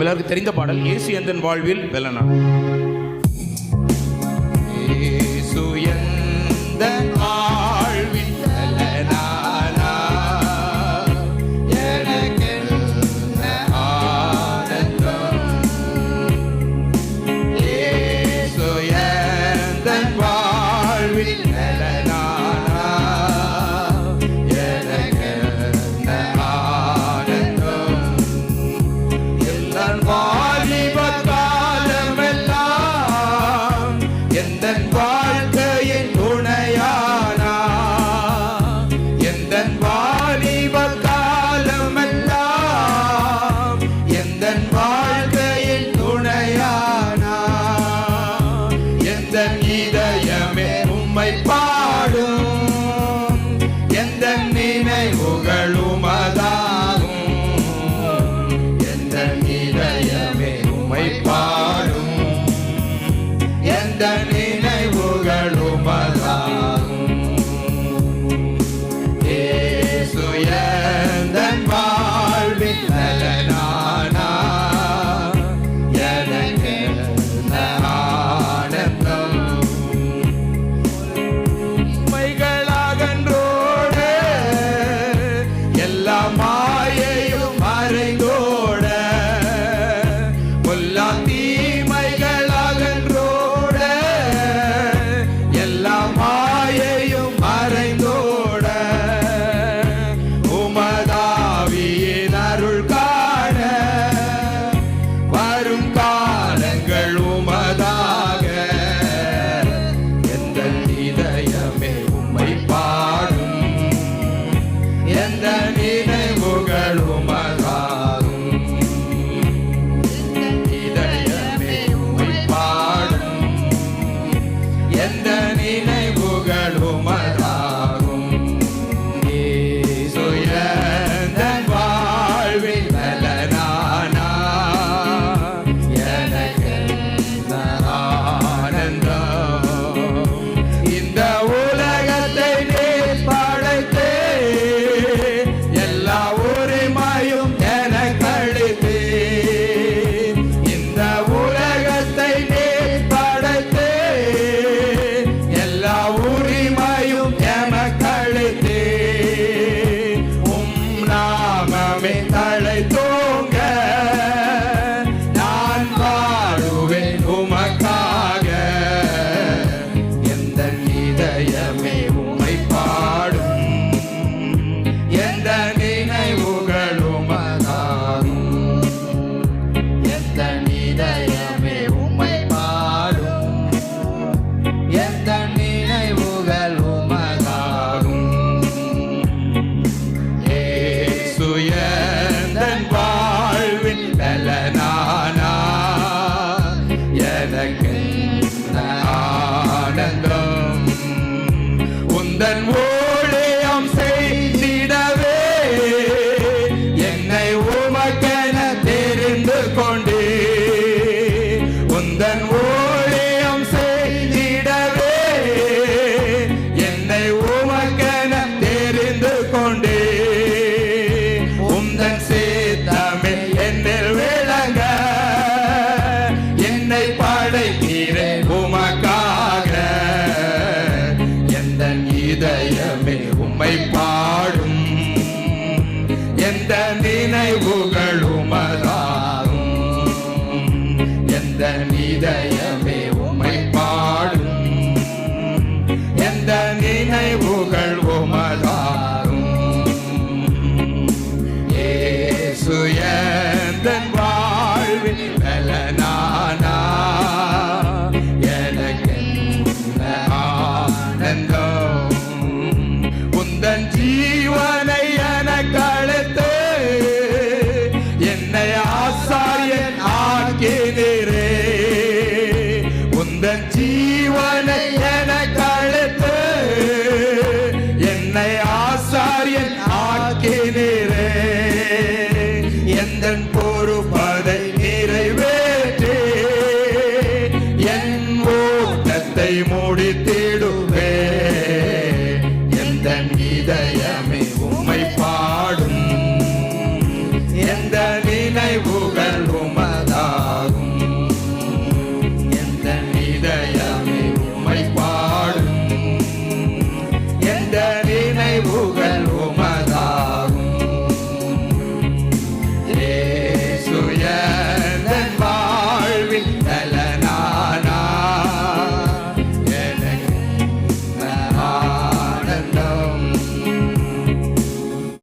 நம்ம எல்லாருக்கும் தெரிந்த பாடல் இயேசு எந்தன் வாழ்வில் வெல்லனான் இயேசு எந்த வாழ்வில் வாழ்வில் Anybody உமை பாடும். எந்த நினைவுகள் உமதாரும் எந்த நிதை ஜீவனை என கழுத்து என்னை ஆசாயன் ஆக்கினரே. உந்தன் ஜீவனை